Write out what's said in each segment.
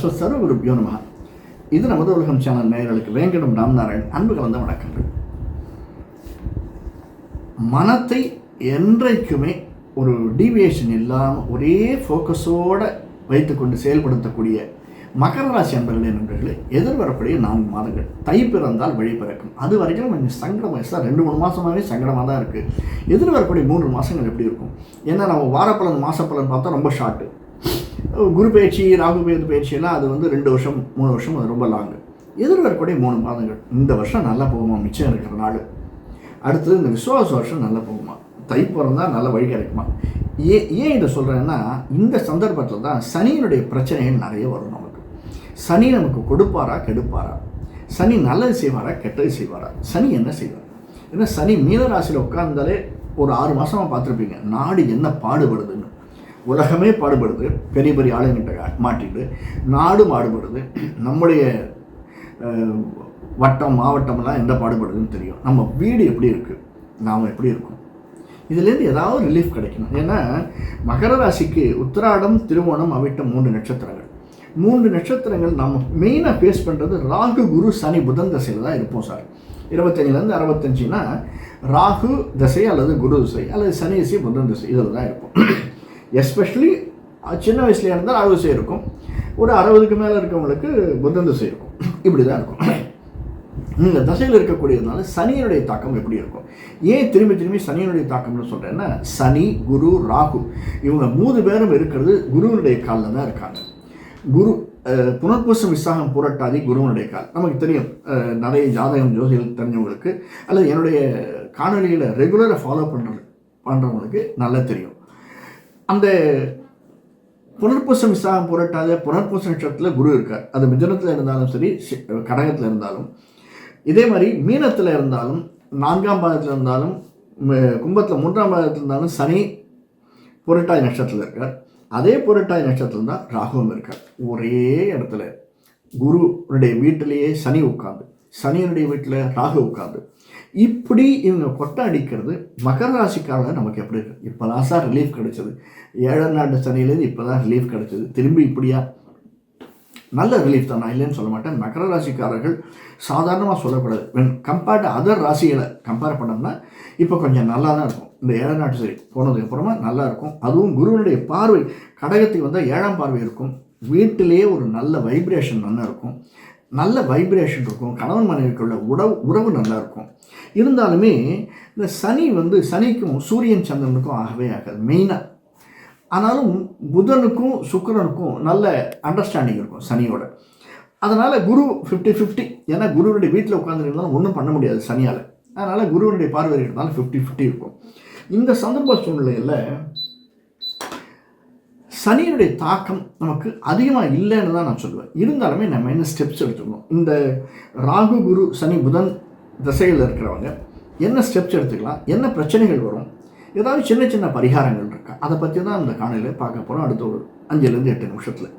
அஸ்வத் சர்வகுருப்பியோ நம இது நமது உலகம் சேனல் நேயர்களுக்கு வேங்கடம் ராம்நாராயண் அன்பு கலந்த வணக்கங்கள். மனத்தை என்றைக்குமே ஒரு டீவியேஷன் இல்லாமல் ஒரே ஃபோக்கஸோடு வைத்துக்கொண்டு செயல்படுத்தக்கூடிய மகர ராசி அன்பர்களே நண்பர்களே எதிர்வரக்கூடிய நான்கு மாதங்கள். தை பிறந்தால் வழி பிறக்கும். அது வரைக்கும் கொஞ்சம் சங்கடம் வயசாக ரெண்டு மூணு மாதமாகவே சங்கடமாக தான் இருக்குது எதிர்வரக்கூடிய மூன்று மாதங்கள் எப்படி இருக்கும்? ஏன்னா நம்ம வாரப்பலன் மாசப்பலன் பார்த்தா ரொம்ப ஷார்ட்டு குரு பயிற்சி ராகு பேது பயிற்சியெல்லாம் அது வந்து ரெண்டு வருஷம் மூணு வருஷம் அது ரொம்ப லாங்கு எதிர்வரக்கூடிய மூணு மாதங்கள். இந்த வருஷம் நல்லா போகுமா? மிச்சம் இருக்கிற நாள். அடுத்தது இந்த விசுவாச வருஷம் நல்லா போகுமா? தை பிறந்தால் நல்ல வழி கிடைக்குமா? ஏன் ஏன் இதை சொல்கிறேன்னா இந்த சந்தர்ப்பத்தில் தான் சனியினுடைய பிரச்சனைகள் நிறைய வரும் நமக்கு. சனி நமக்கு கொடுப்பாரா கெடுப்பாரா? சனி நல்லது செய்வாரா கெட்டது செய்வாரா? சனி என்ன செய்வார்? ஏன்னா சனி மீனராசியில் உட்கார்ந்தாலே ஒரு ஆறு மாதமாக பார்த்துருப்பீங்க. நாடு என்ன பாடுபடுதுன்னு. உலகமே பாடுபடுது பெரிய பெரிய ஆளுங்கிட்ட மாட்டிட்டு நாடு பாடுபடுது நம்முடைய வட்டம் மாவட்டம்லாம் எந்த பாடுபடுதுன்னு தெரியும். நம்ம வீடு எப்படி இருக்குது நாம் எப்படி இருக்கோம்? இதுலேருந்து ஏதாவது ரிலீஃப் கிடைக்கணும். ஏன்னா மகர ராசிக்கு உத்திராடம் திருவோணம் அவிட்டம் மூன்று நட்சத்திரங்கள். மூன்று நட்சத்திரங்கள் நம்ம மெயினாக ஃபேஸ் பண்ணுறது ராகு குரு சனி புதன் தசையில் தான் இருப்போம் சார் இருபத்தஞ்சிலேருந்து அறுபத்தஞ்சுனா ராகு தசை அல்லது குரு தசை அல்லது சனி தசை புதன் தசை இதில் தான் இருப்போம். எஸ்பெஷலி சின்ன வயசுல இருந்தால் ராகு தசை இருக்கும். ஒரு அறுபதுக்கு மேலே இருக்கவங்களுக்கு புதன் தசை இருக்கும். இப்படி தான் இருக்கும். இந்த தசையில் இருக்கக்கூடியதுனால சனியினுடைய தாக்கம் எப்படி இருக்கும்? ஏன் திரும்பி திரும்பி சனியினுடைய தாக்கம்னு சொல்கிறேன்னா சனி குரு ராகு இவங்க மூணு பேரும் இருக்கிறது குருவினுடைய காலில் தான் இருக்காங்க. குரு புனர்பூசம் விசாகம் புரட்டாதி குருவனுடைய கால். நமக்கு தெரியும் நிறைய ஜாதகம் ஜோதிகள் தெரிஞ்சவங்களுக்கு அல்லது என்னுடைய காணொலிகளை ரெகுலராக ஃபாலோ பண்ணுறது பண்ணுறவங்களுக்கு நல்லா தெரியும். அந்த புனர்பூசம் விசாகம் புரட்டாத புனர்பூச நட்சத்திரத்தில் குரு இருக்கார். அது மிதனத்தில் இருந்தாலும் சரி கடகத்தில் இருந்தாலும். இதே மாதிரி மீனத்தில் இருந்தாலும் நான்காம் பாதத்தில் இருந்தாலும் கும்பத்தில் மூன்றாம் பாதத்தில் இருந்தாலும் சனி புரட்டாய் நட்சத்திரத்தில் இருக்கார். அதே புரட்டாய் நட்சத்திரம் தான் ராகுவும் இருக்கார். ஒரே இடத்துல குருனுடைய வீட்டிலேயே சனி உட்காந்து சனியனுடைய வீட்டில் ராகு உட்காந்து இப்படி இவங்க கொட்டை அடிக்கிறது மகர ராசிக்காரங்க நமக்கு எப்படி இருக்கு? இப்போ தான் சார் ரிலீஃப் கிடைச்சது. ஏழாம் நாட்டு சனியிலேருந்து இப்போ தான் ரிலீஃப் கிடைச்சது. திரும்பி இப்படியா? நல்ல ரிலீஃப் தான். நான் இல்லைன்னு சொல்ல மாட்டேன். மகர ராசிக்காரர்கள் சாதாரணமாக சொல்லக்கூடாது. வென் கம்பேர்ட் அதர் ராசிகளை கம்பேர் பண்ணோம்னா இப்போ கொஞ்சம் நல்லா தான் இருக்கும். இந்த ஏழாம் நாட்டு சரி போனதுக்கு அப்புறமா நல்லா இருக்கும். அதுவும் குருவினுடைய பார்வை கடகத்துக்கு வந்தால் ஏழாம் பார்வை இருக்கும். வீட்டிலேயே ஒரு நல்ல வைப்ரேஷன் நல்லா இருக்கும். நல்ல வைப்ரேஷன் இருக்கும் கணவன் மனைவிக்குள்ள உறவு உறவு நல்லா இருக்கும். இருந்தாலுமே இந்த சனி வந்து சனிக்கும் சூரியன் சந்திரனுக்கும் ஆகவே ஆகாது மெயினாக ஆனாலும் புதனுக்கும் சுக்கரனுக்கும் நல்ல அண்டர்ஸ்டாண்டிங் இருக்கும் சனியோட. அதனால் குரு ஃபிஃப்டி ஃபிஃப்டி ஏன்னா குருவனுடைய வீட்டில் உட்காந்துருந்தாலும் ஒன்றும் பண்ண முடியாது சனியால். அதனால் குருவனுடைய பார்வை இருந்தாலும் ஃபிஃப்டி ஃபிஃப்டி இருக்கும். இந்த சந்தர்ப்ப சூழ்நிலையில் சனியினுடைய தாக்கம் நமக்கு அதிகமாக இல்லைன்னு தான் நான் சொல்லுவேன். இருந்தாலுமே நம்ம என்ன ஸ்டெப்ஸ் எடுத்துக்கணும்? இந்த ராகு குரு சனி புதன் திசையில் இருக்கிறவங்க என்ன ஸ்டெப்ஸ் எடுத்துக்கலாம்? என்ன பிரச்சனைகள் வரும்? ஏதாவது சின்ன சின்ன பரிகாரங்கள் இருக்கா? அதை பற்றி தான் இந்த காணொலியில் பார்க்க போகிறோம் அடுத்த ஒரு அஞ்சுலேருந்து எட்டு நிமிஷத்தில்.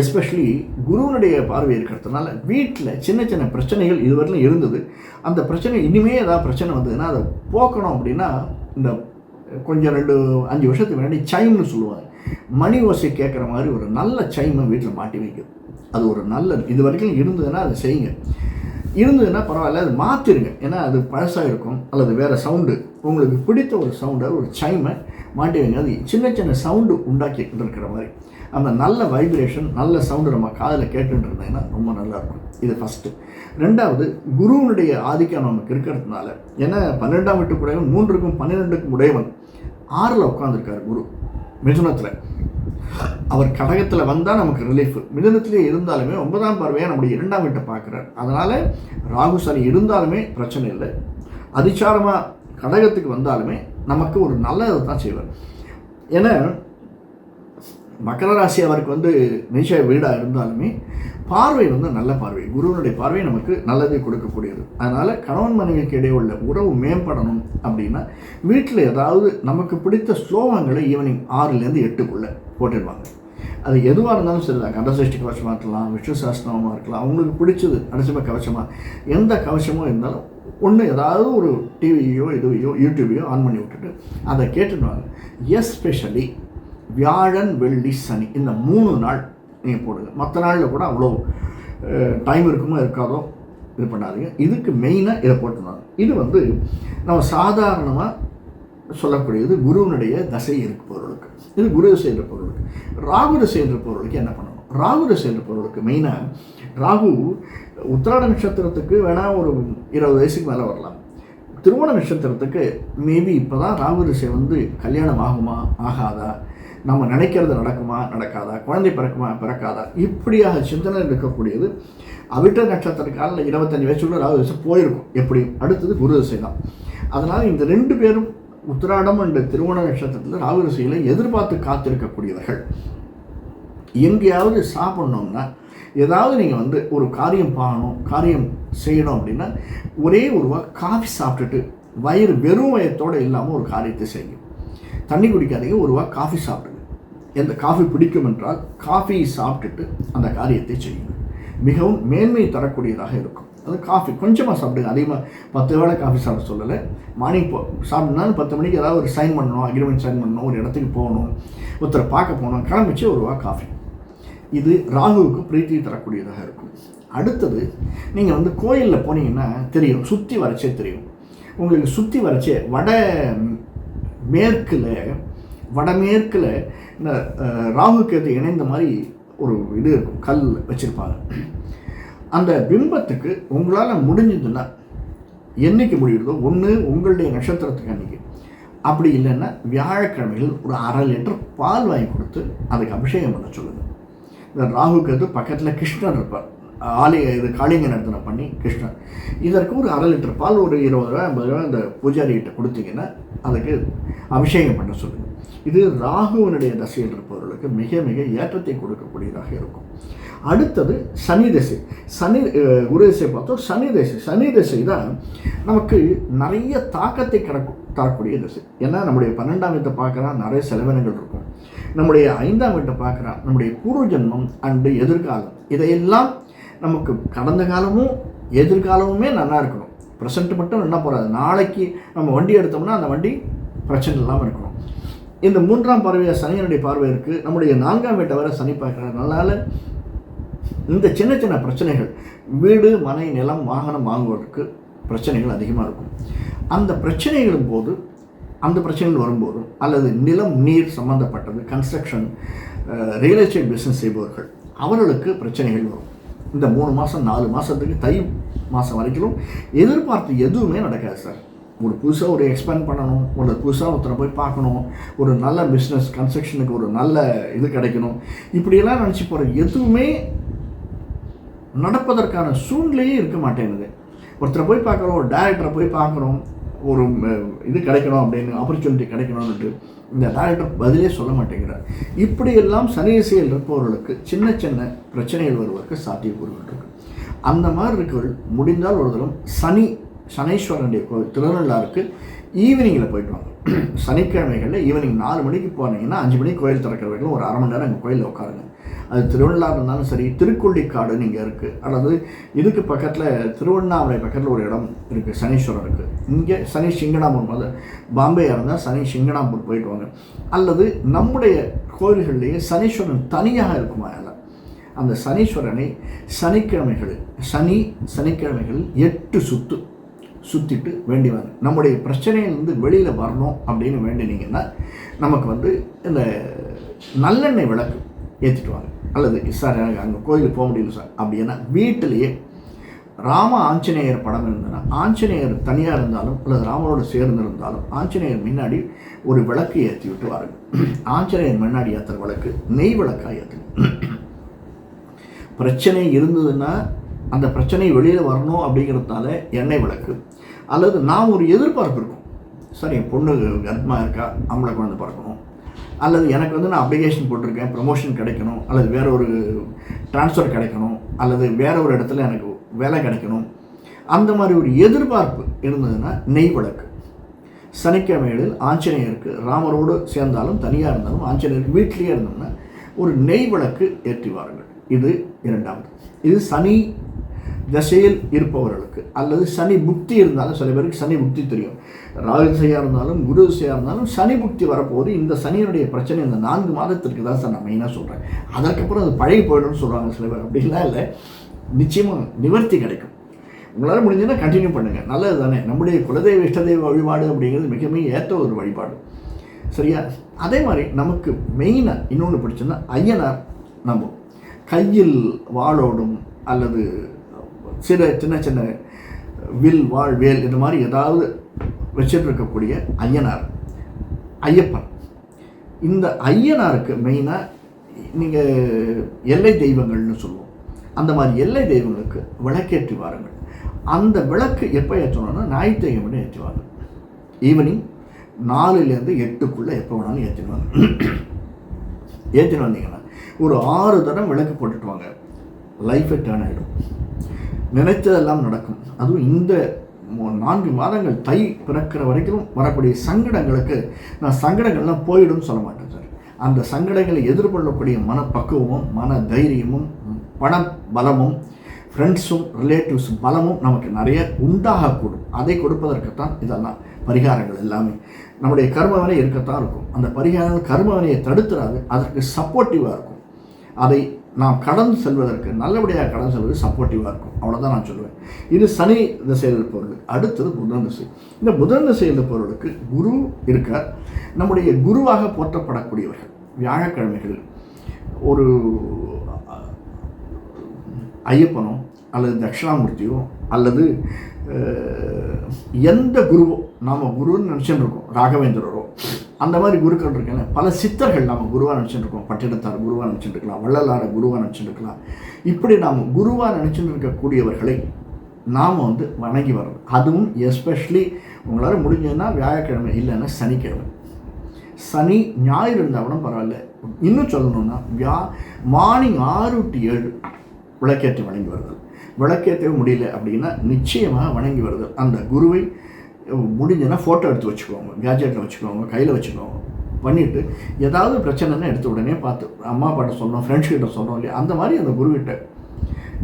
எஸ்பெஷலி குருவனுடைய பார்வை இருக்கிறதுனால வீட்டில் சின்ன சின்ன பிரச்சனைகள் இதுவரையிலும் இருந்தது. அந்த பிரச்சனை இனிமே ஏதாவது பிரச்சனை வந்ததுன்னா அதை போக்கணும் அப்படின்னா இந்த கொஞ்சம் ரெண்டு அஞ்சு வருஷத்துக்கு முன்னாடி சைம்னு சொல்லுவாங்க. மணி ஓசை கேட்குற மாதிரி ஒரு நல்ல சைமை வீட்டில் மாட்டி வைக்குது அது ஒரு நல்ல இது வரைக்கும் இருந்ததுன்னா அதை செய்யுங்க. இருந்ததுன்னா பரவாயில்ல அது மாற்றிடுங்க ஏன்னா அது பழசாக இருக்கும் அல்லது வேறு சவுண்டு. உங்களுக்கு பிடித்த ஒரு சவுண்டை ஒரு சைமை மாட்டி வைங்க. அது சின்ன சின்ன சவுண்டு உண்டாக்கி இருக்கிற மாதிரி. அந்த நல்ல வைப்ரேஷன் நல்ல சவுண்டு நம்ம காதில் கேட்டுட்டு இருந்தீங்கன்னா ரொம்ப நல்லாயிருக்கும். இது ஃபஸ்ட்டு ரெண்டாவது குருவனுடைய ஆதிக்கம் நமக்கு இருக்கிறதுனால. ஏன்னா பன்னெண்டாம் வீட்டுக்குடையவன் மூன்றுக்கும் பன்னிரெண்டுக்கும் உடையவன். ஆறில் உட்காந்துருக்காரு குரு. மிதுனத்தில். அவர் கடகத்தில் வந்தால் நமக்கு ரிலீஃப் மிதுனத்திலே இருந்தாலுமே ஒன்பதாம் பார்வையாக நம்முடைய இரண்டாம் வீட்டை பார்க்குறார். அதனால் ராகு சனி இருந்தாலுமே பிரச்சனை இல்லை. அதிச்சாரமாக கடகத்துக்கு வந்தாலுமே நமக்கு ஒரு நல்லதை தான் செய்வார். ஏன்னா மகர ராசி அவருக்கு வந்து நிச்சய வீடாக இருந்தாலுமே பார்வை வந்து நல்ல பார்வை. குருவனுடைய பார்வை நமக்கு நல்லதை கொடுக்கக்கூடியது. அதனால் கணவன் மனைவிக்கு இடையே உள்ள உறவு மேம்படணும் அப்படின்னா வீட்டில் ஏதாவது நமக்கு பிடித்த ஸ்லோகங்களை ஈவினிங் ஆறுலேருந்து எட்டுக்குள்ளே போட்டுடுவாங்க அது எதுவாக இருந்தாலும் சரி தான். கண்டசஷ்டி கவசமாக இருக்கலாம் விஷ்ணு சாஸ்திரமாக இருக்கலாம். அவங்களுக்கு பிடிச்சது நரசிம்ம கவசமாக எந்த கவசமோ இருந்தாலும் ஒன்று ஏதாவது ஒரு டிவியோ இதுவையோ யூடியூபையோ ஆன் பண்ணி விட்டுட்டு அதை கேட்டுடுவாங்க எஸ்பெஷலி வியாழன் வெள்ளி சனி. இந்த மூணு நாள் நீங்கள் போடுங்க. மற்ற நாளில் கூட அவ்வளோ டைம் இருக்குமோ இருக்காதோ இது பண்ணாதீங்க. இதுக்கு மெயினாக இதை போட்டுருந்தாங்க இது வந்து நம்ம சாதாரணமாக சொல்லக்கூடியது குருவினுடைய தசை இருப்பவர்களுக்கு இது குரு தசை இருப்பவர்களுக்கு ராகு தசை இருப்பவர்களுக்கு என்ன பண்ணணும்? ராகு தசை இருப்பவர்களுக்கு மெயினாக ராகு உத்திராட நட்சத்திரத்துக்கு வேணால் ஒரு இருபது வயசுக்கு மேலே வரலாம். திருவோண நட்சத்திரத்துக்கு மேபி இப்போ தான் ராகு திசை வந்து கல்யாணம் ஆகுமா ஆகாதா? நம்ம நினைக்கிறது நடக்குமா நடக்காதா குழந்தை பிறக்குமா பிறக்காதா? இப்படியாக சிந்தனை இருக்கக்கூடியது. அவிட்ட நட்சத்திரக்கால இருபத்தஞ்சு வயசுக்குள்ள ராகு வயசு போயிருக்கும். எப்படி அடுத்தது குரு திசை தான். அதனால் இந்த ரெண்டு பேரும் உத்திராடம் என்ற திருவோண நட்சத்திரத்தில் ராகு ரிசையில் எதிர்பார்த்து காத்திருக்கக்கூடியவர்கள். எங்கேயாவது சாப்பிட்ணுன்னா ஏதாவது நீங்கள் வந்து ஒரு காரியம் பண்ணணும் காரியம் செய்யணும் அப்படின்னா ஒரே ஒருவா காஃபி சாப்பிட்டுட்டு வயிறு வெறும் வயத்தோடு இல்லாமல் ஒரு காரியத்தை செய்யும் தண்ணி குடிக்காதீங்க ஒரு வா காஃபி சாப்பிடுங்க. எந்த காஃபி பிடிக்கும் என்றால் காஃபி சாப்பிட்டுட்டு அந்த காரியத்தை செய்யுங்க. மிகவும் மேன்மை தரக்கூடியதாக இருக்கும். அது காஃபி கொஞ்சமாக சாப்பிடுங்க. அதிகமாக பத்து வேளை காஃபி சாப்பிட சொல்லலை. மார்னிங் போ சாப்பிட்னாலும் பத்து மணிக்கு ஏதாவது ஒரு சைன் பண்ணணும் அக்ரிமெண்ட் சைன் பண்ணணும் ஒரு இடத்துக்கு போகணும் ஒருத்தரை பார்க்க போகணும் கிளம்பிச்சு ஒரு வா காஃபி இது ராகுவுக்கு பிரீத்தி தரக்கூடியதாக இருக்கும். அடுத்தது நீங்கள் வந்து கோயிலில் போனீங்கன்னா தெரியும் சுற்றி வரைச்சே தெரியும். உங்களுக்கு சுற்றி வரைச்சே வட மேற்கில் வடமேற்கில் இந்த ராகு கேது இணைந்த மாதிரி ஒரு இது இருக்கும் கல் வச்சுருப்பாங்க. அந்த பிம்பத்துக்கு உங்களால் முடிஞ்சதுன்னா என்னைக்கு முடியுதோ ஒன்று உங்களுடைய நட்சத்திரத்துக்கு அன்னைக்கு. அப்படி இல்லைன்னா வியாழக்கிழமையில் ஒரு அரை லிட்டர் பால் வாங்கி கொடுத்து அதுக்கு அபிஷேகம் பண்ண சொல்லுங்கள் இந்த ராகுக்கு பக்கத்தில் கிருஷ்ணர் இருப்பார். ஆலய இது காளிங்க நடத்தின பண்ணி கிருஷ்ணன். இதற்கு ஒரு அரை லிட்டர் பால் ஒரு இருபது ரூபா ஐம்பது ரூபா இந்த பூஜாரிகிட்ட கொடுத்தீங்கன்னா அதுக்கு அபிஷேகம் பண்ண சொல்லுங்கள் இது ராகுவனுடைய தசையில் இருப்பவர்களுக்கு மிக மிக ஏற்றத்தை கொடுக்கக்கூடியதாக இருக்கும். அடுத்தது சனி தசை. சனி குரு தசை பார்த்தோம் சனி தசை. சனி தசை தான் நமக்கு நிறைய தாக்கத்தை கிடக்கும் தரக்கூடிய திசை. ஏன்னா நம்முடைய பன்னெண்டாம் வீட்டை பார்க்குறா நிறைய செலவினங்கள் இருக்கும். நம்முடைய ஐந்தாம் வீட்டை பார்க்குறா நம்முடைய பூர்வ ஜென்மம் அண்டு எதிர்காலம். இதையெல்லாம் நமக்கு கடந்த காலமும் எதிர்காலமுமே நல்லா இருக்கணும். ப்ரெசென்ட் மட்டும் என்ன போகாது நாளைக்கு நம்ம வண்டி எடுத்தோம்னா அந்த வண்டி பிரச்சனை இல்லாமல் இருக்கணும். இந்த மூன்றாம் பார்வையாக சனியனுடைய பார்வை இருக்குது நம்முடைய நான்காம் வீட்டை வர சனி பார்க்குறதுனால இந்த சின்ன சின்ன பிரச்சனைகள் வீடு மனை நிலம் வாகனம் வாங்குவதற்கு பிரச்சனைகள் அதிகமாக இருக்கும். அந்த பிரச்சனைகளும் போது அந்த பிரச்சனைகள் வரும்போது அல்லது நிலம் நீர் சம்மந்தப்பட்டது கன்ஸ்ட்ரக்ஷன் ரியல் எஸ்டேட் பிஸ்னஸ் செய்பவர்கள் அவர்களுக்கு பிரச்சனைகள் வரும். இந்த மூணு மாதம் நாலு மாதத்துக்கு தை மாதம் வரைக்கும் எதிர்பார்த்து எதுவுமே நடக்காது சார். ஒரு புதுசாக ஒரு எக்ஸ்பேண்ட் பண்ணணும் ஒரு புதுசாக ஒருத்தரை போய் பார்க்கணும் ஒரு நல்ல பிஸ்னஸ் கன்ஸ்ட்ரக்ஷனுக்கு ஒரு நல்ல இது கிடைக்கணும். இப்படியெல்லாம் நினச்சி போகிற எதுவுமே நடப்பதற்கான சூழ்நிலையே இருக்க மாட்டேங்குது. ஒருத்தரை போய் பார்க்குறோம் ஒரு டேரக்டரை போய் பார்க்குறோம் ஒரு இது கிடைக்கணும் அப்படின்னு ஆப்பர்ச்சுனிட்டி கிடைக்கணும்னு இந்த டாக்டர் பதிலே சொல்ல மாட்டேங்கிறார். இப்படியெல்லாம் சனி இருப்பவர்களுக்கு சின்ன சின்ன பிரச்சனைகள் வருவதற்கு சாத்தியக்கூறுகள் இருக்கு. அந்த மாதிரி இருக்கவர்கள் முடிந்தால் ஒரு தரம் சனி சனீஸ்வரனுடைய கோவில் திருநள்ளாருக்கு ஈவினிங்கில் போயிட்டு வாங்க. சனிக்கிழமைகளில் ஈவினிங் நாலு மணிக்கு போனீங்கன்னா அஞ்சு மணிக்கு கோயில் திறக்கிற வரைக்கும் ஒரு அரை மணி நேரம் அங்கே கோயிலில் உட்காருங்க. அது திருவண்ணா இருந்தாலும் சரி திருக்கொள்ளிக்காடுன்னு இங்கே இருக்குது அல்லது இதுக்கு பக்கத்தில் திருவண்ணாமலை பக்கத்தில் ஒரு இடம் இருக்குது சனீஸ்வரம் இருக்குது இங்கே சனி சிங்கனாம்பூர் வந்து பாம்பேயாக இருந்தால் சனி சிங்கனாம்பூர் போயிட்டு வாங்க. அல்லது நம்முடைய கோயில்கள்லேயே சனீஸ்வரன் தனியாக இருக்குமா அதில் அந்த சனீஸ்வரனை சனிக்கிழமைகள் சனி சனிக்கிழமைகள் எட்டு சுத்து சுற்றிட்டு வேண்டிவாங்க நம்முடைய பிரச்சனையிலேருந்து வெளியில் வரணும் அப்படின்னு வேண்டினீங்கன்னா நமக்கு வந்து இந்த நல்லெண்ணெய் விளக்கு ஏற்றிட்டு வாங்க. அல்லது சார் எனக்கு அங்கே கோயிலுக்கு போக முடியல சார். அப்படின்னா வீட்டிலேயே ராம ஆஞ்சநேயர் படம் இருந்ததுன்னா ஆஞ்சநேயர் தனியாக இருந்தாலும் அல்லது ராமனோடு சேர்ந்து இருந்தாலும் ஆஞ்சநேயர் முன்னாடி ஒரு விளக்கு ஏற்றி விட்டு வாருங்க ஆஞ்சநேயர் முன்னாடி ஏற்றுற விளக்கு நெய் விளக்காக ஏற்றுங்க பிரச்சனை இருந்ததுன்னா அந்த பிரச்சனை வெளியில் வரணும் அப்படிங்கிறதுனால எண்ணெய் விளக்கு. அல்லது நாம் ஒரு எதிர்பார்ப்பு இருக்கும். சார் என் பொண்ணு கர்ப்பமாக இருக்கா ஆம்பளை குழந்தை பிறக்கணும். அல்லது எனக்கு வந்து நான் அப்ளிகேஷன் போட்டிருக்கேன் ப்ரமோஷன் கிடைக்கணும் அல்லது வேற ஒரு ட்ரான்ஸ்ஃபர் கிடைக்கணும் அல்லது வேற ஒரு இடத்துல எனக்கு வேலை கிடைக்கணும். அந்த மாதிரி ஒரு எதிர்பார்ப்பு இருந்ததுன்னா நெய் விளக்கு சனிக்கிழமைகளில் ஆஞ்சநேயருக்கு ராமரோடு சேர்ந்தாலும் தனியாக இருந்தாலும் ஆஞ்சநேயருக்கு வீட்டிலேயே இருந்தோம்னா ஒரு நெய் விளக்கு ஏற்றி வாருங்கள். இது இரண்டாவது. இது சனி திசையில் இருப்பவர்களுக்கு அல்லது சனி புக்தி இருந்தாலும் சில பேருக்கு சனி புக்தி தெரியும். ராகு திசையாக இருந்தாலும் குரு திசையாக இருந்தாலும் சனி புக்தி வரப்போது இந்த சனியினுடைய பிரச்சனை இந்த நான்கு மாதத்திற்கு தான் சார் நான் மெயினாக சொல்கிறேன் அதற்கப்புறம் அது பழகி போயிடும்னு சொல்கிறாங்க சில பேர். அப்படிலாம் இல்லை. நிச்சயமாக நிவர்த்தி கிடைக்கும். உங்களால் முடிஞ்சதுன்னா கண்டினியூ பண்ணுங்கள் நல்லது தானே. நம்முடைய குலதெய்வ இஷ்டதெய்வ வழிபாடு அப்படிங்கிறது மிக மிக ஏற்ற ஒரு வழிபாடு. சரியா? அதே மாதிரி நமக்கு மெயினாக இன்னொன்று பிடிச்சதுன்னா ஐயனார் நம்ம கையில் வாளோடும் அல்லது சில சின்ன சின்ன வில் வாழ் வேல் இந்த மாதிரி ஏதாவது வச்சுட்டு இருக்கக்கூடிய ஐயனார் ஐயப்பன். இந்த ஐயனாருக்கு மெயினாக நீங்கள் எல்லை தெய்வங்கள்னு சொல்லுவோம். அந்த மாதிரி எல்லை தெய்வங்களுக்கு விளக்கேற்றி வாருங்கள். அந்த விளக்கு எப்போ ஏற்றணும்னா ஞாயிற்றுக்கிழமை ஏற்றுவாங்க ஈவினிங் நாலுலேருந்து எட்டுக்குள்ளே எப்போ வேணாலும் ஏற்றிடுவாங்க ஏற்றிட்டு வந்தீங்கன்னா ஒரு ஆறு தடவை விளக்கு போட்டுட்டு வாங்க. லைஃபே டேர்ன் ஆகிடும் நினைத்ததெல்லாம் நடக்கும். அதுவும் இந்த நான்கு மாதங்கள் தை பிறக்கிற வரைக்கும் வரக்கூடிய சங்கடங்களுக்கு நான் சங்கடங்கள்லாம் போயிடும்னு சொல்ல மாட்டேன் சார். அந்த சங்கடங்களை எதிர்கொள்ளக்கூடிய மனப்பக்குவமும் மன தைரியமும் பண பலமும் ஃப்ரெண்ட்ஸும் ரிலேட்டிவ்ஸும் பலமும் நமக்கு நிறைய உண்டாகக்கூடும். அதை கொடுப்பதற்குத்தான் இதெல்லாம் பரிகாரங்கள் எல்லாமே. நம்முடைய கர்மவனை இருக்கத்தான் இருக்கும். அந்த பரிகாரங்கள் கர்மவனையை தடுத்துறாது அதற்கு சப்போர்ட்டிவாக இருக்கும். அதை நாம் கடந்து செல்வதற்கு நல்லபடியாக கடந்து செல்வது சப்போர்ட்டிவாக இருக்கும். அவ்வளோதான் நான் சொல்லுவேன். இது சனி திசையில் இருப்பவர்கள். அடுத்தது புதன் திசை. இந்த புதன் திசையில் இருப்பவர்களுக்கு குரு இருக்கார். நம்முடைய குருவாக போற்றப்படக்கூடியவர்கள். வியாழக்கிழமைகள் ஒரு ஐயப்பனோ அல்லது தட்சிணாமூர்த்தியோ அல்லது எந்த குருவோ நாம் குருன்னு நினச்சிட்டு இருக்கோம். ராகவேந்திரரோ. அந்த மாதிரி குருக்கள் இருக்கல பல சித்தர்கள் நாம் குருவாக நினச்சிட்டுருக்கோம் பட்டினத்தார் குருவாக நினச்சிட்டு இருக்கலாம் வள்ளலார குருவாக நினச்சிட்டுருக்கலாம் இப்படி நாம் குருவாக நினச்சிட்டு இருக்கக்கூடியவர்களை நாம் வந்து வணங்கி வரணும். அதுவும் எஸ்பெஷலி உங்களால் முடிஞ்சதுன்னா வியாழக்கிழமை இல்லைன்னா சனிக்கிழமை. சனி ஞாயிறு இருந்தால் கூட பரவாயில்ல. இன்னும் சொல்லணும்னா வியா மார்னிங் ஆறு டு ஏழு விளக்கேற்றி வணங்கி வருதல். விளக்கேற்றவே முடியல அப்படின்னா நிச்சயமாக வணங்கி வருதல். அந்த குருவை முடிஞ்சுன்னா ஃபோட்டோ எடுத்து வச்சுக்கோங்க கேஜெட்டில் வச்சுக்கோங்க கையில் வச்சுக்கோங்க. பண்ணிவிட்டு ஏதாவது பிரச்சனைன்னா எடுத்து உடனே பார்த்து அம்மா அப்பாட்ட சொன்னோம் ஃப்ரெண்ட்ஸ் கிட்ட சொன்னோம் இல்லையா? அந்த மாதிரி அந்த குருவிட்ட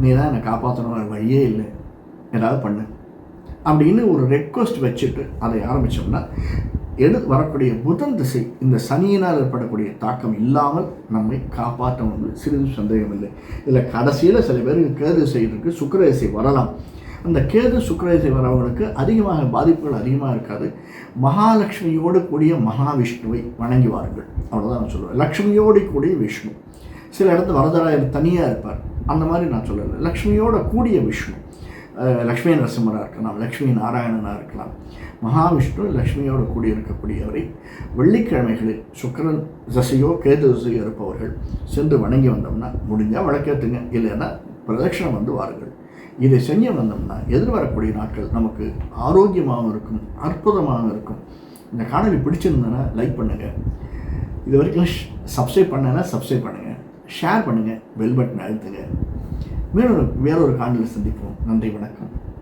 நீ தான் என்னை காப்பாற்றணும் வழியே இல்லை. ஏதாவது பண்ணு. அப்படின்னு ஒரு ரெக்வஸ்ட் வச்சுட்டு அதை ஆரம்பித்தோம்னா எடு வரக்கூடிய புதன் திசை இந்த சனியினால் ஏற்படக்கூடிய தாக்கம் இல்லாமல் நம்மை காப்பாற்றணும்னு வந்து சிறிது சந்தேகம் இல்லை இதில் கடைசியில் சில பேருக்கு கேது திசை இருக்குது சுக்கிர திசை வரலாம். அந்த கேது சுக்கிர வரவங்களுக்கு அதிகமாக பாதிப்புகள் அதிகமாக இருக்காது. மகாலட்சுமியோடு கூடிய மகாவிஷ்ணுவை வணங்குவார்கள். அவ்வளோதான் நான் சொல்லுவேன். லக்ஷ்மியோடு கூடிய விஷ்ணு. சில இடத்துல வரதராயர் தனியாக இருப்பார். அந்த மாதிரி நான் சொல்லலை. லக்ஷ்மியோட கூடிய விஷ்ணு. லக்ஷ்மி நரசிம்மராக இருக்கலாம் லக்ஷ்மி நாராயணனாக இருக்கலாம். மகாவிஷ்ணு லக்ஷ்மியோடு கூடி இருக்கக்கூடியவரை வெள்ளிக்கிழமைகளில் சுக்கரன் தசையோ கேது தசையோ இருப்பவர்கள் சென்று வணங்கி வந்தோம்னா முடிஞ்சால் வழக்கேற்றுங்க இல்லைன்னா பிரதட்சணம் வந்து வாருங்கள். இதை செய்ய வந்தோம்னா எதிர்வரக்கூடிய நாட்கள் நமக்கு ஆரோக்கியமாகவும் இருக்கும் அற்புதமாகவும் இருக்கும். இந்த காணொலி பிடிச்சிருந்ததுன்னா லைக் பண்ணுங்கள் இது வரைக்கும் சப்ஸ்கிரைப் பண்ணனா சப்ஸ்கிரைப் பண்ணுங்கள் ஷேர் பண்ணுங்கள் பெல் பட்டன் அழுத்துங்க. மேலும் வேறொரு காணொலி சந்திப்போம். நன்றி வணக்கம்.